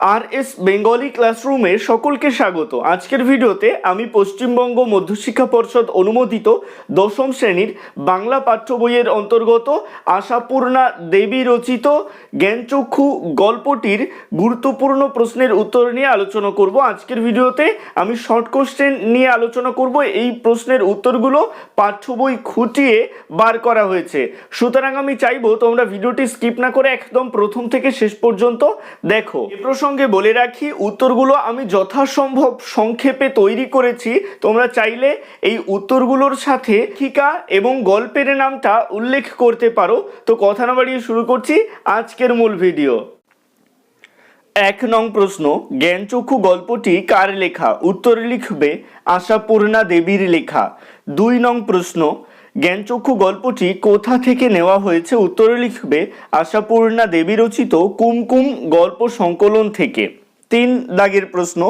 আর S Bengali ক্লাসরুমে সকলকে স্বাগত। আজকের ভিডিওতে আমি পশ্চিমবঙ্গ মধ্যশিক্ষা পর্ষদ অনুমোদিত দশম শ্রেণির বাংলা পাঠ্য বইয়ের অন্তর্গত আশাপূর্ণা দেবী রচিত জ্ঞানচক্ষু গল্পটির গুরুত্বপূর্ণ প্রশ্নের উত্তর নিয়ে আলোচনা করব। আজকের ভিডিওতে আমি শর্ট কোশ্চেন নিয়ে আলোচনা করব। এই প্রশ্নের উত্তরগুলো পাঠ্য বই খুঁটিয়ে বার করা হয়েছে। সুতরাং আমি চাইব তোমরা ভিডিওটি স্কিপ না করে একদম প্রথম থেকে শেষ পর্যন্ত দেখো। এ প্রসঙ্গে বলে রাখি, উত্তরগুলো আমি যথাসম্ভব সংক্ষেপে তৈরি করেছি। তোমরা চাইলে এই উত্তরগুলোর সাথে ঠিকা এবং গল্পের নামটা উল্লেখ করতে পারো। তো কথা না বাড়িয়ে শুরু করছি আজকের মূল ভিডিও। এক নং প্রশ্ন, জ্ঞানচক্ষু গল্পটি কার লেখা? উত্তর লিখবে আশাপূর্ণা দেবীর লেখা। দুই নং প্রশ্ন জ্ঞানচক্ষু গল্পটি কোথা থেকে নেওয়া হয়েছে উত্তরে লিখবে আশাপূর্ণা দেবী রচিত কুমকুম গল্প সংকলন থেকে। তিন দাগের প্রশ্ন,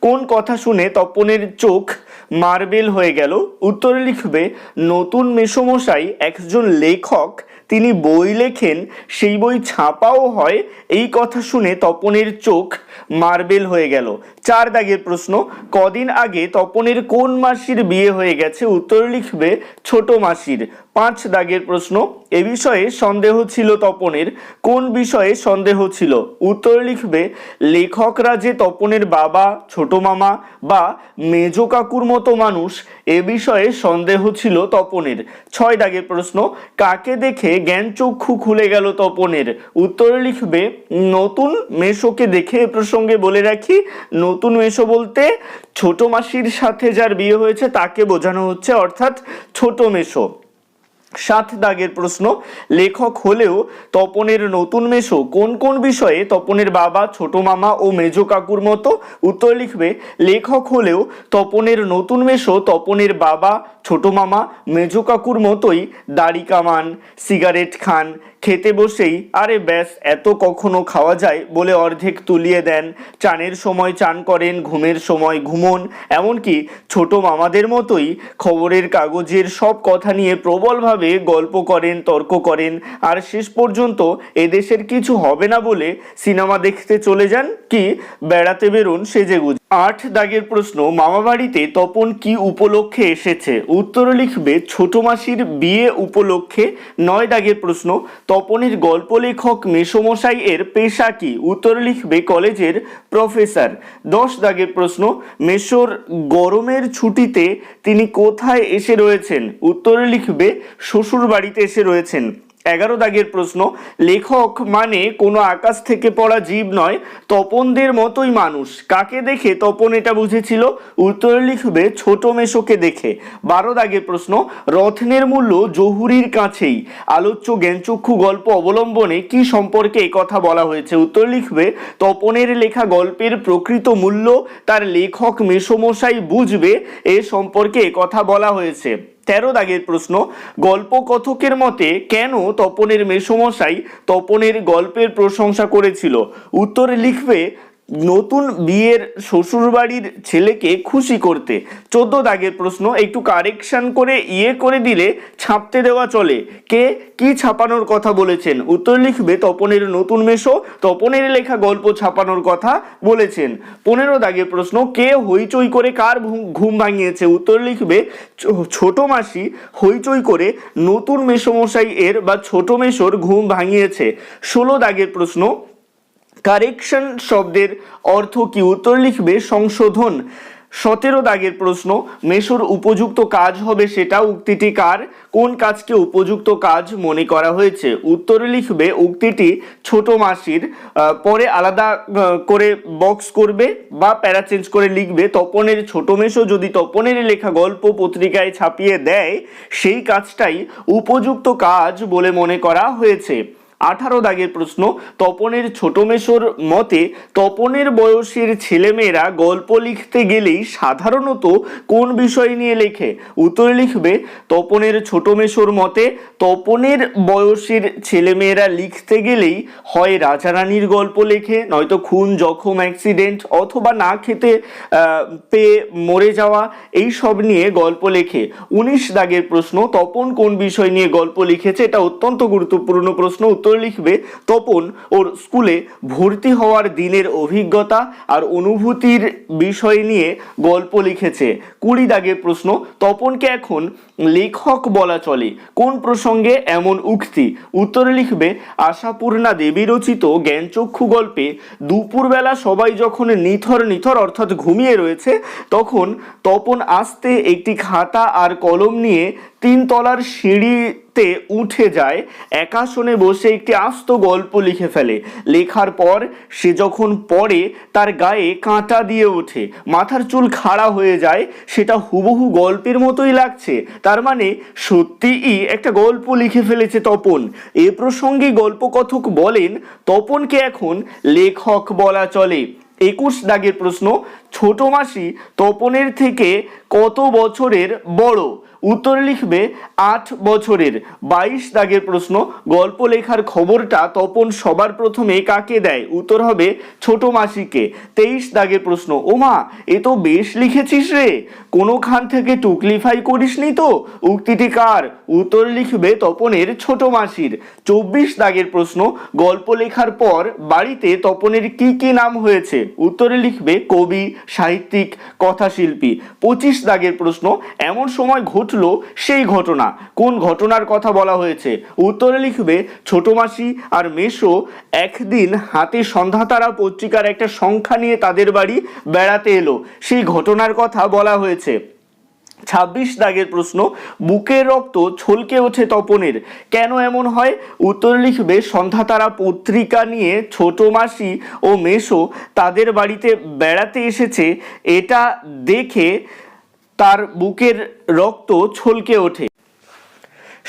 কোন কথা শুনে তপনের চোখ মার্বেল হয়ে গেল? উত্তরে লিখবে, নতুন মেসমশাই একজন লেখক, তিনি বই লেখেন, সেই বই ছাপাও হয়, এই কথা শুনে তপনের চোখ মার্বেল হয়ে গেল। চার দাগের প্রশ্ন, কদিন আগে তপনের কোন মাসির বিয়ে হয়ে গেছে? উত্তর লিখবে ছোট মাসির। পাঁচ দাগের প্রশ্ন, এ বিষয়ে সন্দেহ ছিল তপনের। কোন বিষয়ে সন্দেহ ছিল? উত্তর লিখবে, লেখকরা যে তপনের বাবা, ছোট মামা বা মেজ কাকুর মতো মানুষ, এ বিষয়ে সন্দেহ ছিল তপনের। ছয় দাগের প্রশ্ন, কাকে দেখে জ্ঞান চক্ষু খুলে গেল তপনের? উত্তর লিখবে, নতুন মেশোকে দেখে এ প্রসঙ্গে বলে রাখি, নতুন মেশো বলতে ছোট মাসির সাথে যার বিয়ে হয়েছে তাকে বোঝানো হচ্ছে অর্থাৎ ছোট মেশো সাত দাগের প্রশ্ন। লেখক হলেও তপনের নতুন মেশো কোন কোন বিষয়ে তপনের বাবা, ছোট মামা ও মেজ কাকুর মতো? উত্তর লিখবে, লেখক হলেও তপনের নতুন মেশো তপনের বাবা, ছোট মামা, মেজ কাকুর মতোই দাড়ি কামান, সিগারেট খান, খেতে বসেই আরে ব্যাস, এত কখনো খাওয়া যায় বলে অর্ধেক তুলিয়ে দেন। চানের সময় চান করেন, ঘুমের সময় ঘুমন, এমনকি ছোট মামাদের মতোই খবরের কাগজের সব কথা নিয়ে প্রবলভাবে গল্প করেন, তর্ক করেন, আর শেষ পর্যন্ত এদেশের কিছু হবে না বলে সিনেমা দেখতে চলে যান কি? বেড়াতে বেরোন সেজেগুজ আট দাগের প্রশ্ন, মামাবাড়িতে তপন কি উপলক্ষে এসেছে? উত্তর লিখবে, ছোট মাসির বিয়ে উপলক্ষে। নয় দাগের প্রশ্ন, তপনের গল্প লেখক মেসমশাই এর পেশা কি? উত্তর লিখবে, কলেজের প্রফেসর। দশ দাগের প্রশ্ন মেশোর গরমের ছুটিতে তিনি কোথায় এসে রয়েছেন? উত্তরে লিখবে শ্বশুর বাড়িতে এসে রয়েছেন। এগারো দাগের প্রশ্ন, লেখক মানে কোনো আকাশ থেকে পড়া জীব নয়, তপনদের মতোই মানুষ। কাকে দেখে তপন এটা বুঝেছিল? উত্তরে লিখবে, ছোট মেশোকে দেখে। বারো দাগের প্রশ্ন, রত্নের মূল্য জহুরির কাছেই। আলোচ্য জ্ঞানচক্ষু গল্প অবলম্বনে কি সম্পর্কে কথা বলা হয়েছে? উত্তর লিখবে, তপনের লেখা গল্পের প্রকৃত মূল্য তার লেখক মেসমশাই বুঝবে, এ সম্পর্কে কথা বলা হয়েছে। তেরো দাগের প্রশ্ন গল্পকথকের মতে কেন তপনের মেসমশাই তপনের গল্পের প্রশংসা করেছিল? উত্তরে লিখবে নতুন বিয়ের শ্বশুরবাড়ির ছেলেকে খুশি করতে। চোদ্দ দাগের প্রশ্ন, একটু কারেকশন করে ইয়ে করে দিলে ছাপতে দেওয়া চলে। কে কি ছাপানোর কথা বলেছেন? উত্তর লিখবে তপনের নতুন মেশো তপনের লেখা গল্প ছাপানোর কথা বলেছেন। পনেরো দাগের প্রশ্ন, কে হইচই করে কার ঘুম- ভাঙিয়েছে? উত্তর লিখবে ছোট মাসি হইচই করে নতুন মেসমশাই এর বা ছোট মেশোর ঘুম ভাঙিয়েছে। ষোলো দাগের প্রশ্ন কারেকশন শব্দের অর্থ কি? উত্তর লিখবে সংশোধন। সতেরো দাগের প্রশ্ন, মেশোর উপযুক্ত কাজ হবে সেটা, উক্তিটি কার? কোন কাজকে উপযুক্ত কাজ মনে করা হয়েছে? উত্তরে লিখবে, উক্তিটি ছোট মাসির পরে আলাদা করে বক্স করবে বা প্যারা চেঞ্জ করে লিখবে। তপনের ছোট মেশো যদি তপনের লেখা গল্প পত্রিকায় ছাপিয়ে দেয়, সেই কাজটাই উপযুক্ত কাজ বলে মনে করা হয়েছে। আঠারো দাগের প্রশ্ন, তপনের ছোট মেশোর মতে তপনের বয়সের ছেলেমেয়েরা গল্প লিখতে গেলেই সাধারণত কোন বিষয় নিয়ে লেখে? উত্তরে লিখবে, তপনের ছোট মেশোর মতে তপনের বয়সের ছেলেমেয়েরা লিখতে গেলেই হয় রাজারানীর গল্প লেখে, নয়তো খুন, জখম অ্যাক্সিডেন্ট অথবা না খেতে পেয়ে মরে যাওয়া, এই সব নিয়ে গল্প লেখে। উনিশ দাগের প্রশ্ন, তপন কোন বিষয় নিয়ে গল্প লিখেছে? এটা অত্যন্ত গুরুত্বপূর্ণ প্রশ্ন, উত্তর উত্তর লিখবে, তপন ওর স্কুলে ভর্তি হওয়ার দিনের অভিজ্ঞতা আর অনুভূতির বিষয় নিয়ে গল্প লিখেছে। কুড়ি দাগের প্রশ্ন, তপনকে এখন লেখক বলা চলে। কোন প্রসঙ্গে এমন উক্তি? উত্তরে লিখবে, আশাপূর্ণা দেবী রচিত জ্ঞানচক্ষু গল্পে দুপুরবেলা সবাই যখন নিথর নিথর অর্থাৎ ঘুমিয়ে রয়েছে, তখন তপন আসতে একটি খাতা আর কলম নিয়ে তিন তলার সিঁড়িতে উঠে যায়। একাশনে বসে একটি আস্ত গল্প লিখে ফেলে। লেখার পর সে যখন পড়ে, তার গায়ে কাঁটা দিয়ে ওঠে। মাথার চুল খাড়া হয়ে যায়। সেটা হুবহু গল্পের মতোই লাগছে। তার মানে সত্যিই একটা গল্প লিখে ফেলেছে তপন। এ প্রসঙ্গে গল্পকথক বলেন, তপনকে এখন লেখক বলা চলে। একুশ দাগের প্রশ্ন, ছোট মাসি তপনের থেকে কত বছরের বড়? উত্তর লিখবে, আট বছরের। বাইশ দাগের প্রশ্ন, গল্প লেখার খবরটা তপন সবার প্রথমে কাকে দেয়? উত্তর হবে ছোট মাসিকে। তেইশ দাগের প্রশ্ন, ওমা, এ তো বেশ লিখেছিস রে। কোনোখান থেকে টুকলিফাই করিসনি তো? উক্তিটি কার? উত্তর লিখবে তপনের ছোট মাসির। চব্বিশ দাগের প্রশ্ন, গল্প লেখার পর বাড়িতে তপনের কি কি নাম হয়েছে? উত্তরে লিখবে কবি, সাহিত্যিক, কথাশিল্পী। পঁচিশ দাগের প্রশ্ন, এমন সময় ঘটলো সেই ঘটনা। কোন ঘটনার কথা বলা হয়েছে? উত্তরে লিখবে, ছোট মাসি আর মেশো একদিন হাতে সন্ধ্যাতারা পত্রিকার একটা সংখ্যা নিয়ে তাদের বাড়ি বেড়াতে এলো। সেই ঘটনার কথা বলা হয়েছে। ছাব্বিশ দাগের প্রশ্ন, বুকের রক্ত ছলকে ওঠে তপনের, কেন এমন হয়? উত্তর লিখবে, সন্ধ্যাতারা পত্রিকা নিয়ে ছোট মাসি ও মেশো তাদের বাড়িতে বেড়াতে এসেছে। এটা দেখে তার বুকের রক্ত ছলকে ওঠে।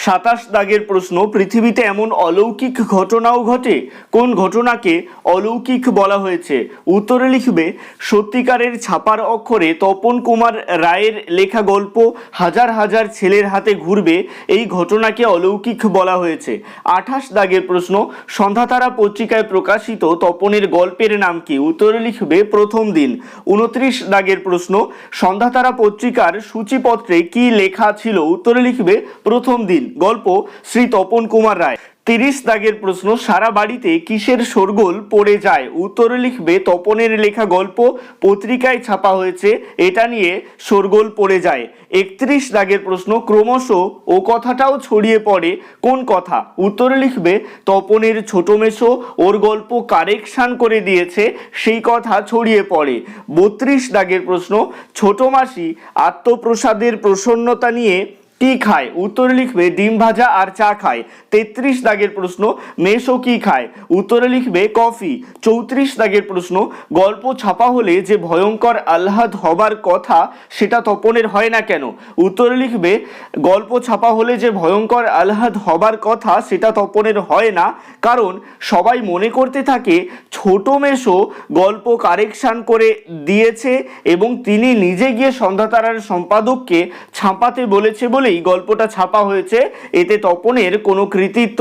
সাতাশ দাগের প্রশ্ন, পৃথিবীতে এমন অলৌকিক ঘটনাও ঘটে? কোন ঘটনাকে অলৌকিক বলা হয়েছে? উত্তরে লিখবে, সত্যিকারের ছাপার অক্ষরে তপন কুমার রায়ের লেখা গল্প হাজার হাজার ছেলের হাতে ঘুরবে, এই ঘটনাকে অলৌকিক বলা হয়েছে। আঠাশ দাগের প্রশ্ন, সন্ধ্যাতারা পত্রিকায় প্রকাশিত তপনের গল্পের নাম কি? উত্তরে লিখবে, প্রথম দিন। উনত্রিশ দাগের প্রশ্ন, সন্ধ্যাতারা পত্রিকার সূচিপত্রে কি লেখা ছিল? উত্তরে লিখবে, প্রথম দিন। গল্প শ্রী তপন কুমার রায়। তিরিশ দাগের প্রশ্ন, সারা বাড়িতে কিসের শোরগোল পড়ে যায়? উত্তরে লিখবে, তপনের লেখা গল্প পত্রিকায় ছাপা হয়েছে, এটা নিয়ে শোরগোল পড়ে যায়। একত্রিশ দাগের প্রশ্ন, ক্রমশ ও কথাটাও ছড়িয়ে পড়ে, কোন কথা? উত্তরে লিখবে, তপনের ছোট মেশো ওর গল্প কারেকশান করে দিয়েছে, সেই কথা ছড়িয়ে পড়ে। বত্রিশ দাগের প্রশ্ন, ছোট মাসি আত্মপ্রসাদের প্রসন্নতা নিয়ে কি খায়, উত্তরে লিখবে ডিম ভাজা আর চা খায়। তেত্রিশ দাগের প্রশ্ন মেশো কি খায়? উত্তরে লিখবে কফি। চৌত্রিশ দাগের প্রশ্ন, গল্প ছাপা হলে যে ভয়ঙ্কর আহ্লাদ হবার কথা, সেটা তপনের হয় না কেন? উত্তরে লিখবে, গল্প ছাপা হলে যে ভয়ঙ্কর আহ্লাদ হবার কথা, সেটা তপনের হয় না। কারণ, সবাই মনে করতে থাকে, ছোট মেশো গল্প কারেকশান করে দিয়েছে এবং তিনি নিজে গিয়ে সন্ধ্যাতারার সম্পাদককে ছাপাতে বলেছে বলেই গল্পটা ছাপা হয়েছে, এতে তপনের কোনো কৃতিত্ব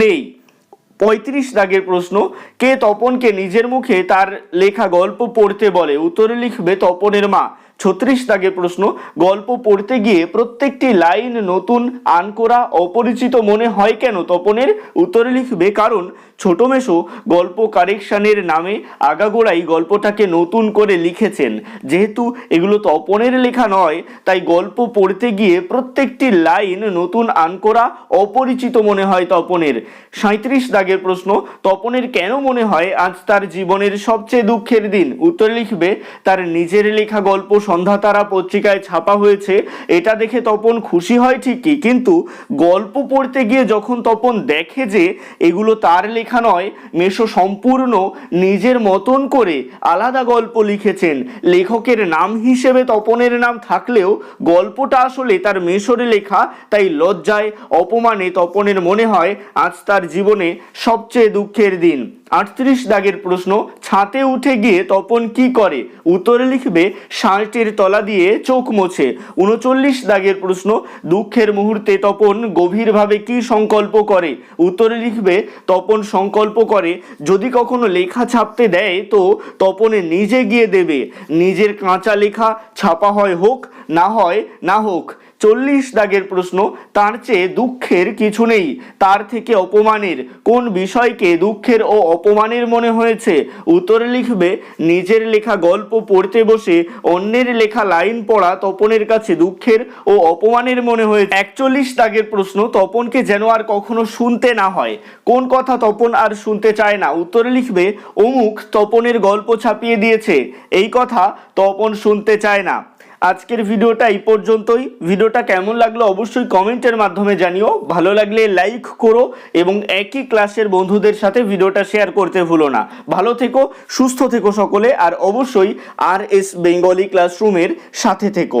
নেই। পঁয়ত্রিশ দাগের প্রশ্ন, কে তপনকে নিজের মুখে তার লেখা গল্প পড়তে বলে? উত্তরে লিখবে তপনের মা। ছত্রিশ দাগের প্রশ্ন, গল্প পড়তে গিয়ে প্রত্যেকটি লাইন নতুন, আনকোরা, অপরিচিত মনে হয় কেন? তপনের উত্তরে লিখবে, কারণ ছোট মেশো গল্প কারেকশানের নামে আগাগোড়াই গল্পটাকে নতুন করে লিখেছেন। যেহেতু এগুলো তপনের লেখা নয়, তাই গল্প পড়তে গিয়ে প্রত্যেকটি লাইন নতুন, আনকোরা, অপরিচিত মনে হয় তপনের। সাঁত্রিশ দাগের প্রশ্ন, তপনের কেন মনে হয় আজ তার জীবনের সবচেয়ে দুঃখের দিন? উত্তর লিখবে, তার নিজের লেখা গল্প সন্ধ্যাতারা পত্রিকায় ছাপা হয়েছে, এটা দেখে তপন খুশি হয় ঠিকই, কিন্তু গল্প পড়তে গিয়ে যখন তপন দেখে যে এগুলো তার লেখা নয় মেশো সম্পূর্ণ নিজের মতন করে আলাদা গল্প লিখেছেন। লেখকের নাম হিসেবে তপনের নাম থাকলেও গল্পটা আসলে তার মেশরে লেখা, তাই লজ্জায়, অপমানে তপনের মনে হয়, আজ তার জীবনে সবচেয়ে দুঃখের দিন। আটত্রিশ দাগের প্রশ্ন, ছাতে উঠে গিয়ে তপন কি করে? উত্তরে লিখবে শার্টের তলা দিয়ে চোখ মোছে। উনচল্লিশ দাগের প্রশ্ন, দুঃখের মুহূর্তে তপন গভীরভাবে কি সংকল্প করে? উত্তরে লিখবে, তপন সংকল্প করে, যদি কখনো লেখা ছাপতে দেয় তো তপনে নিজে গিয়ে দেবে। নিজের কাঁচা লেখা ছাপা হয় হোক, না হয় না হোক। চল্লিশ দাগের প্রশ্ন, তার চেয়ে দুঃখের কিছু নেই। তার থেকে অপমানের, কোন বিষয়কে দুঃখের ও অপমানের মনে হয়েছে? উত্তর লিখবে, নিজের লেখা গল্প পড়তে বসে, অন্যের লেখা লাইন পড়া তপনের কাছে দুঃখের ও অপমানের মনে হয়েছে। একচল্লিশ দাগের প্রশ্ন, তপনকে যেন আর কখনো শুনতে না হয়। কোন কথা তপন আর শুনতে চায় না? উত্তরে লিখবে, অমুক তপনের গল্প ছাপিয়ে দিয়েছে। এই কথা তপন শুনতে চায় না। আজকের ভিডিওটা এই পর্যন্তই। ভিডিওটা কেমন লাগল অবশ্যই কমেন্টের মাধ্যমে জানিও। ভালো লাগলে লাইক করো এবং একই ক্লাসের বন্ধুদের সাথে ভিডিওটা শেয়ার করতে ভুলো না। ভালো থেকো, সুস্থ থেকো সকলে, আর অবশ্যই আর এস বেঙ্গলি ক্লাসরুমের সাথে থেকো।